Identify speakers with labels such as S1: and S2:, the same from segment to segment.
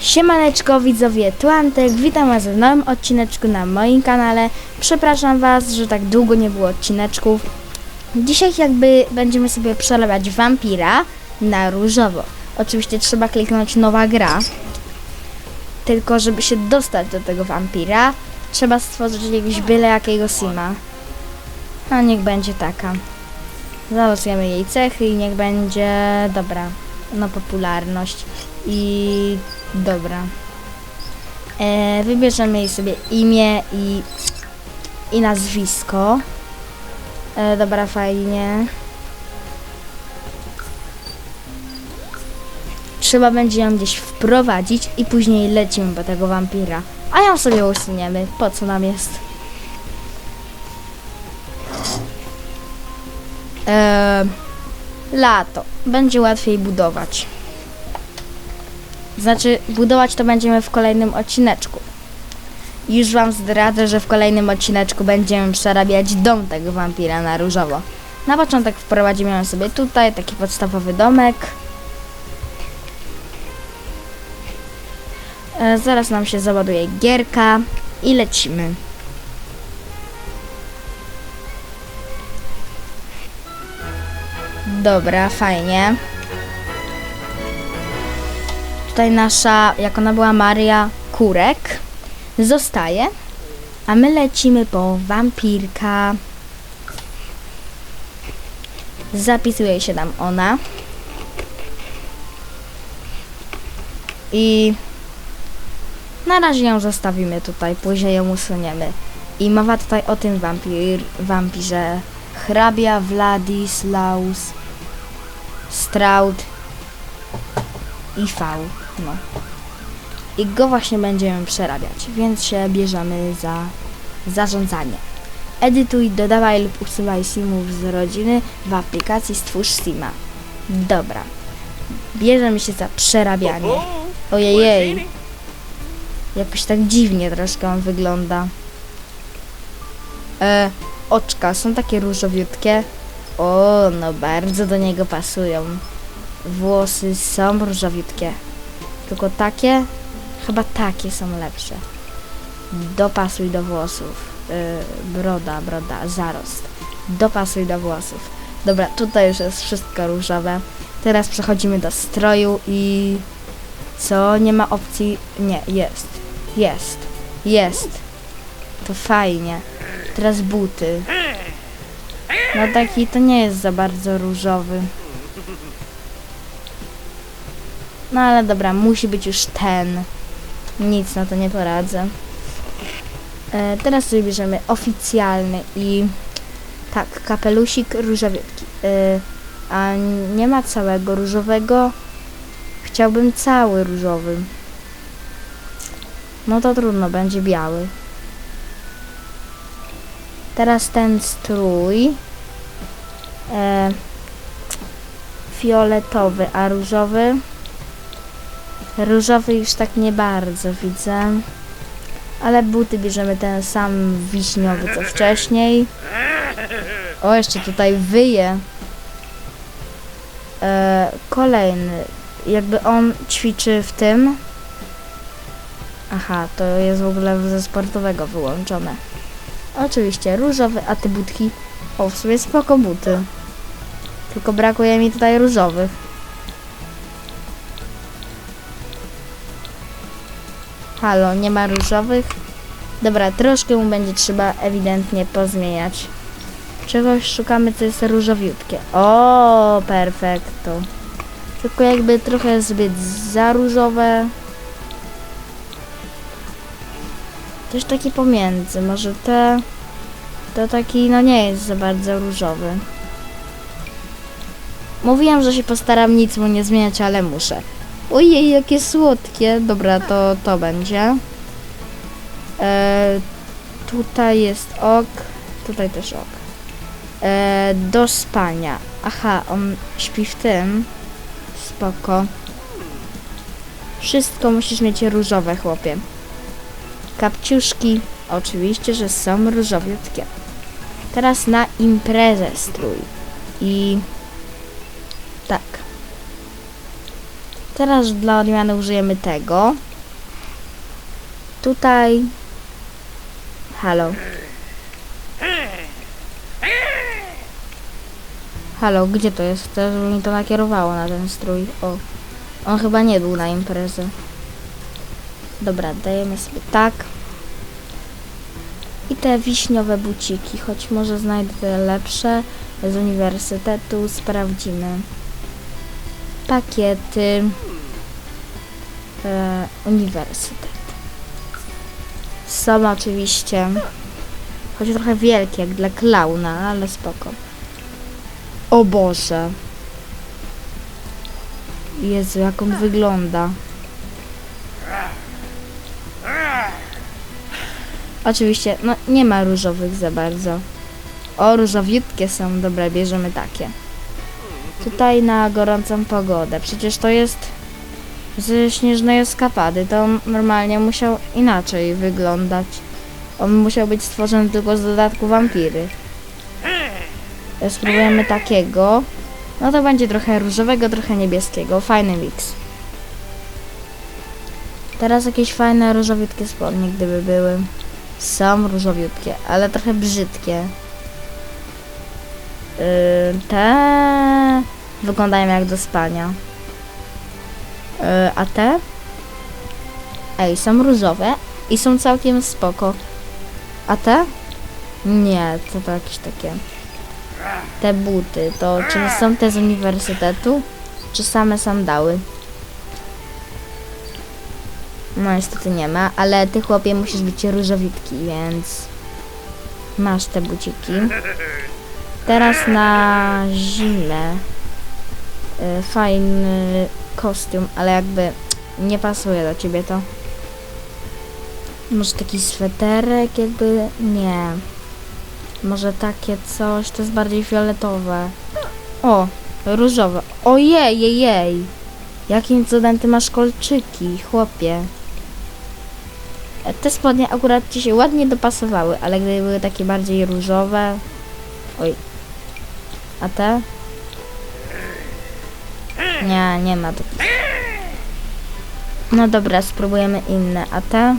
S1: Siemaneczko widzowie, tu Antek, witam was w nowym odcineczku na moim kanale. Przepraszam was, że tak długo nie było odcineczków. Dzisiaj jakby będziemy sobie przelewać wampira na różowo. Oczywiście trzeba kliknąć nowa gra. Tylko żeby się dostać do tego wampira, trzeba stworzyć jakiegoś byle jakiego sima. No niech będzie taka. Zalosujemy jej cechy i niech będzie, dobra, no popularność i dobra. E, wybierzemy jej sobie imię i, i nazwisko. E, dobra, fajnie. Trzeba będzie ją gdzieś wprowadzić i później lecimy po tego wampira. A ją sobie usuniemy. Po co nam jest? Eee, lato. Będzie łatwiej budować. Znaczy, budować to będziemy w kolejnym odcineczku. Już Wam zdradzę, że w kolejnym odcineczku będziemy przerabiać dom tego wampira na różowo. Na początek wprowadzimy sobie tutaj, taki podstawowy domek. E, zaraz nam się załaduje gierka i lecimy. Dobra, fajnie. Tutaj nasza, jak ona była Maria Kurek, zostaje. A my lecimy po wampirka. Zapisuje się tam ona. I na razie ją zostawimy tutaj, później ją usuniemy. I mowa tutaj o tym wampir, wampirze hrabia Wladislaus Straud i V. No. I go właśnie będziemy przerabiać, więc się bierzemy za zarządzanie. Edytuj, dodawaj lub usuwaj simów z rodziny w aplikacji Stwórz Sima. Dobra. Bierzemy się za przerabianie. Ojej. Jakoś tak dziwnie troszkę on wygląda. E, oczka są takie różowiutkie. O, no bardzo do niego pasują. Włosy są różowiutkie. Tylko takie? Chyba takie są lepsze. Dopasuj do włosów. Yy, broda, broda, zarost. Dopasuj do włosów. Dobra, tutaj już jest wszystko różowe. Teraz przechodzimy do stroju i... Co? Nie ma opcji... Nie, jest. Jest. Jest. To fajnie. Teraz buty. No taki to nie jest za bardzo różowy. No ale dobra, musi być już ten. Nic na to nie poradzę. E, teraz sobie bierzemy oficjalny i tak, kapelusik różowiutki. E, a nie ma całego różowego. Chciałbym cały różowy. No to trudno, będzie biały. Teraz ten strój. E, fioletowy, a różowy. Różowy już tak nie bardzo widzę. Ale buty bierzemy ten sam wiśniowy co wcześniej. O, jeszcze tutaj wyje. E, kolejny. Jakby on ćwiczy w tym. Aha, to jest w ogóle ze sportowego wyłączone. Oczywiście różowy, a te butki. O, w sumie spoko buty. Tylko brakuje mi tutaj różowych. Halo, nie ma różowych? Dobra, troszkę mu będzie trzeba ewidentnie pozmieniać. Czegoś szukamy, co jest różowiutkie. O, perfekto. Tylko jakby trochę zbyt za różowe. Też taki pomiędzy. Może te... To taki, no nie jest za bardzo różowy. Mówiłam, że się postaram nic mu nie zmieniać, ale muszę. Ojej, jakie słodkie. Dobra, to to będzie. E, tutaj jest ok. Tutaj też ok. E, do spania. Aha, on śpi w tym. Spoko. Wszystko musisz mieć różowe, chłopie. Kapciuszki. Oczywiście, że są różowiutkie. Teraz na imprezę strój. I tak. Teraz dla odmiany użyjemy tego. tutaj... Halo. Halo, gdzie to jest? Chcę, żeby mi to nakierowało na ten strój. O, on chyba nie był na imprezę. Dobra, dajemy sobie tak. I te wiśniowe buciki, choć może znajdę te lepsze z uniwersytetu, sprawdzimy. Pakiety. E, uniwersytet. Są oczywiście, choć trochę wielkie, jak dla klauna, ale spoko. O Boże. Jezu, jak on wygląda. Oczywiście, no nie ma różowych za bardzo. O, różowiutkie są, dobra, bierzemy takie. Tutaj na gorącą pogodę. Przecież to jest ze śnieżnej eskapady. To normalnie musiał inaczej wyglądać. On musiał być stworzony tylko z dodatku wampiry. E, Spróbujemy takiego. No to będzie trochę różowego, trochę niebieskiego. Fajny miks. Teraz jakieś fajne różowiutkie spodnie, gdyby były. Są różowiutkie, ale trochę brzydkie. Yy, te wyglądają jak do spania. Yy, a te? Ej, są różowe i są całkiem spoko. A te? Nie, to, to jakieś takie. Te buty, to czy są te z uniwersytetu? Czy same sandały? No niestety nie ma, ale ty chłopie musisz być różowitki, więc masz te buciki. Teraz na zimę y, fajny kostium, ale jakby nie pasuje do ciebie to. Może taki sweterek jakby nie. Może takie coś, to jest bardziej fioletowe. O, różowe. Ojej, jej, jej. Jakim cudem ty masz kolczyki, chłopie. Te spodnie akurat ci się ładnie dopasowały, ale gdyby były takie bardziej różowe... Oj. A te? Nie, nie ma. No dobra, spróbujemy inne. A te?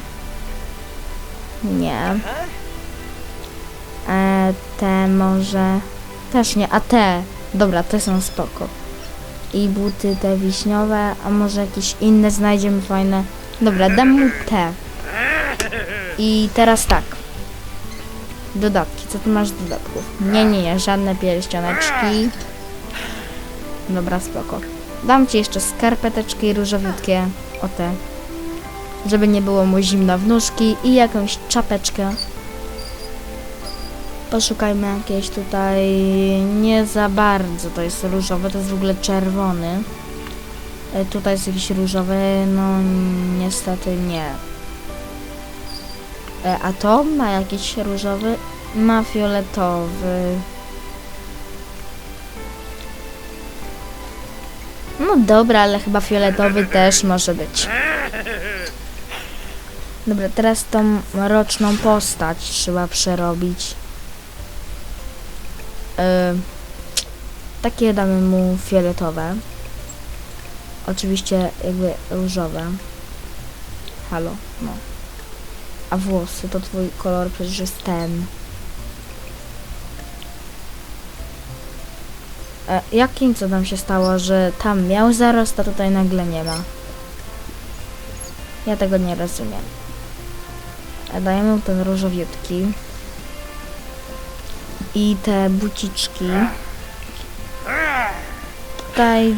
S1: Nie. E, te może... Też nie. A te? Dobra, te są spoko. I buty te wiśniowe, a może jakieś inne znajdziemy fajne. Dobra, dam mu te. I teraz tak. Dodatki. Co tu masz dodatków? Nie, nie, nie. Żadne pierścioneczki. Dobra, spoko. Dam ci jeszcze skarpeteczki różowiutkie. O te. Żeby nie było mu zimno w nóżki. I jakąś czapeczkę. Poszukajmy jakieś tutaj. Nie za bardzo to jest różowe. To jest w ogóle czerwony. E, Tutaj jest jakiś różowy. No niestety nie. E, A to ma jakiś różowy? Ma fioletowy. No dobra, ale chyba fioletowy też może być. Dobra, teraz tą mroczną postać trzeba przerobić. E, takie damy mu fioletowe. Oczywiście jakby różowe. Halo, no. A włosy to twój kolor przecież jest ten. Jakim cudem się stało, że tam miał zarost, a tutaj nagle nie ma? Ja tego nie rozumiem. Dajemy mu ten różowiutki. I te buciczki. Tutaj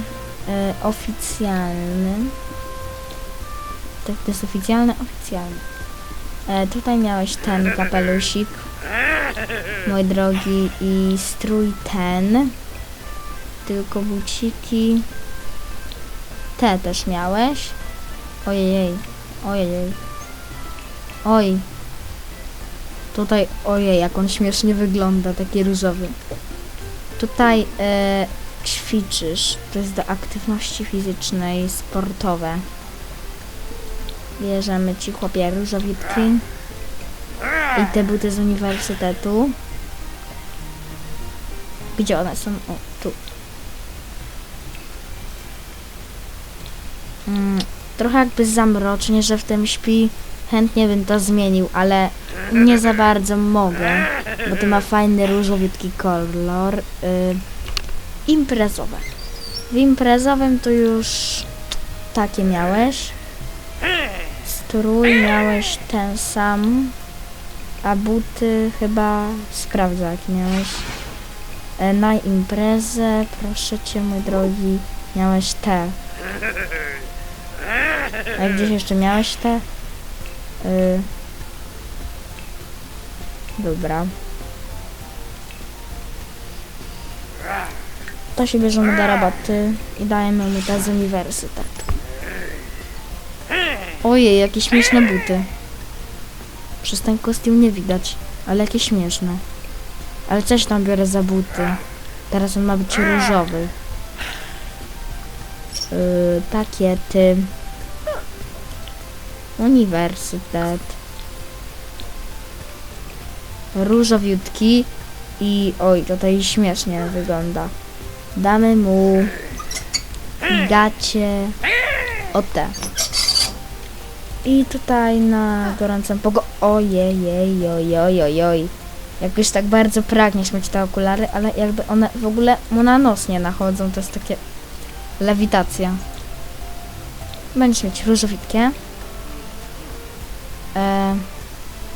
S1: e, oficjalny. Tak, to jest oficjalny, oficjalny. E, tutaj miałeś ten kapelusik, mój drogi, i strój ten. Tylko buciki. Te też miałeś. Ojej, ojej. Oj. Tutaj, ojej, jak on śmiesznie wygląda, taki różowy. Tutaj e, ćwiczysz, to jest do aktywności fizycznej, sportowe. Bierzemy ci chłopie różowitki i te buty z uniwersytetu. Gdzie one są? O, tu. Mm, trochę jakby zamrocznie, że w tym śpi, chętnie bym to zmienił, ale nie za bardzo mogę, bo to ma fajny różowiutki kolor. Y, imprezowe. W imprezowym to już takie miałeś. Strój miałeś ten sam, a buty chyba sprawdzę jak miałeś. E, Na imprezę, proszę cię mój drogi, miałeś te. A gdzieś jeszcze miałeś te? Y... Dobra. To się bierzemy do rabaty i dajemy mu te z uniwersytet. Ojej, jakie śmieszne buty. Przez ten kostium nie widać, ale jakie śmieszne. Ale coś tam biorę za buty. Teraz on ma być różowy. Yy, pakiety. Uniwersytet. Różowiutki. I oj, tutaj śmiesznie wygląda. Damy mu gacie o te. I tutaj na gorącą pogodę. Ojej, oj, oj, oj, oj. Jakoś tak bardzo pragniesz mieć te okulary, ale jakby one w ogóle mu na nos nie nachodzą. To jest takie lewitacja. Będziesz mieć różowitkie.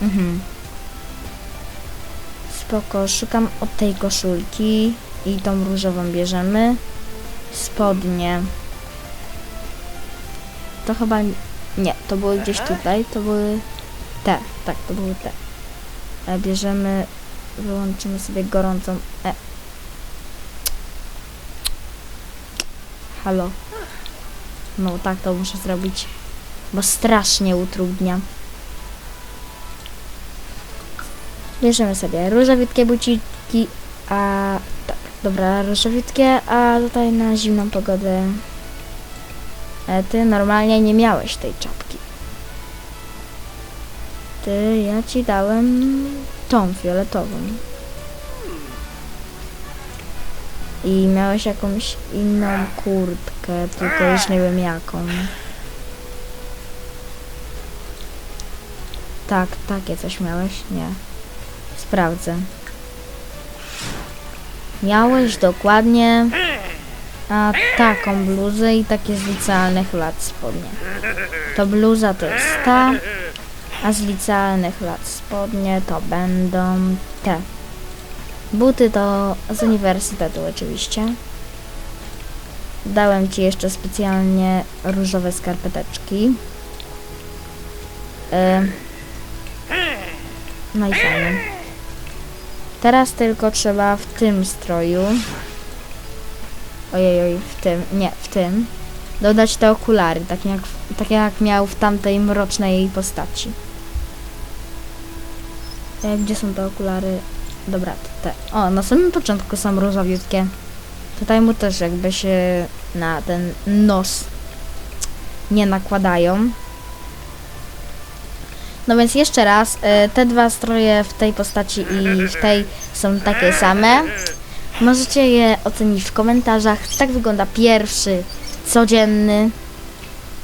S1: Mhm. Spoko, szukam od tej koszulki i tą różową bierzemy. Spodnie. To chyba nie, to były gdzieś tutaj, to były te, tak, to były te. E, bierzemy, wyłączymy sobie gorącą. E. Halo. No tak, to muszę zrobić, bo strasznie utrudnia. Bierzemy sobie różowitkie buciki, a tak, dobra, różowitkie, a tutaj na zimną pogodę E, ty normalnie nie miałeś tej czapki. Ty, ja ci dałem tą fioletową. I miałeś jakąś inną kurtkę, tylko już nie wiem jaką. Tak, takie coś miałeś? Nie. Sprawdzę. Miałeś dokładnie a taką bluzę i takie z licealnych lat spodnie. To bluza to jest ta, a z licealnych lat spodnie to będą te. Buty to z uniwersytetu oczywiście. Dałem Ci jeszcze specjalnie różowe skarpeteczki. Y no i fajnie. Teraz tylko trzeba w tym stroju Ojej, oj, w tym, nie, w tym. Dodać te okulary, tak jak, tak jak miał w tamtej mrocznej postaci. E, gdzie są te okulary? Dobra, te. O, na samym początku są różowiutkie. Tutaj mu też jakby się na ten nos nie nakładają. No więc jeszcze raz, e, te dwa stroje w tej postaci i w tej są takie same. Możecie je ocenić w komentarzach. Tak wygląda pierwszy codzienny.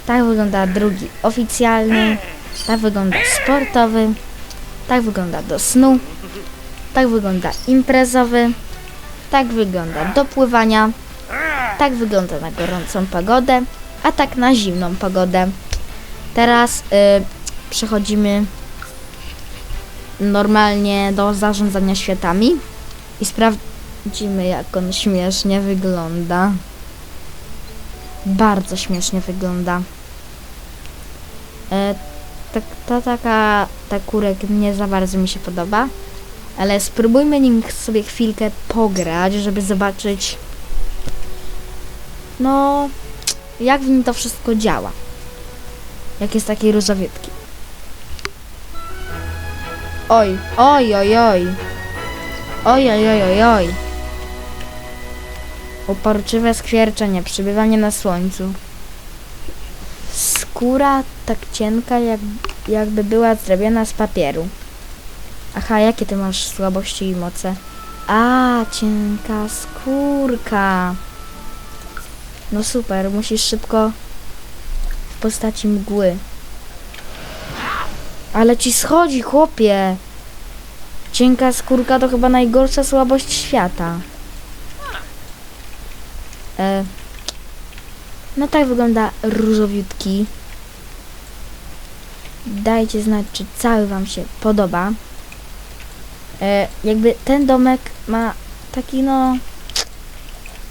S1: Tak wygląda drugi oficjalny. Tak wygląda sportowy. Tak wygląda do snu. Tak wygląda imprezowy. Tak wygląda do pływania. Tak wygląda na gorącą pogodę. A tak na zimną pogodę. Teraz y, przechodzimy normalnie do zarządzania światami i sprawdzamy Widzimy jak on śmiesznie wygląda. Bardzo śmiesznie wygląda. E, tak, ta taka, ta kurek nie za bardzo mi się podoba. Ale spróbujmy nim sobie chwilkę pograć, żeby zobaczyć no jak w nim to wszystko działa. Jak jest taki różowiutki. Oj, oj, oj, oj. Oj, oj, oj, oj, oj. Uporczywe skwierczenie, przybywanie na słońcu. Skóra tak cienka, jak, jakby była zrobiona z papieru. Aha, jakie ty masz słabości i moce? A, cienka skórka. No super, musisz szybko w postaci mgły. Ale ci schodzi, chłopie. Cienka skórka to chyba najgorsza słabość świata. E, no tak wygląda różowiutki. Dajcie znać, czy cały Wam się podoba. E, jakby ten domek ma taki no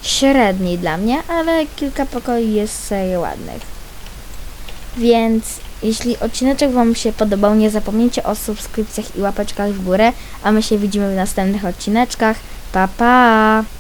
S1: średni dla mnie, ale kilka pokoi jest serio ładnych. Więc jeśli odcineczek Wam się podobał, nie zapomnijcie o subskrypcjach i łapeczkach w górę, a my się widzimy w następnych odcineczkach. Pa pa!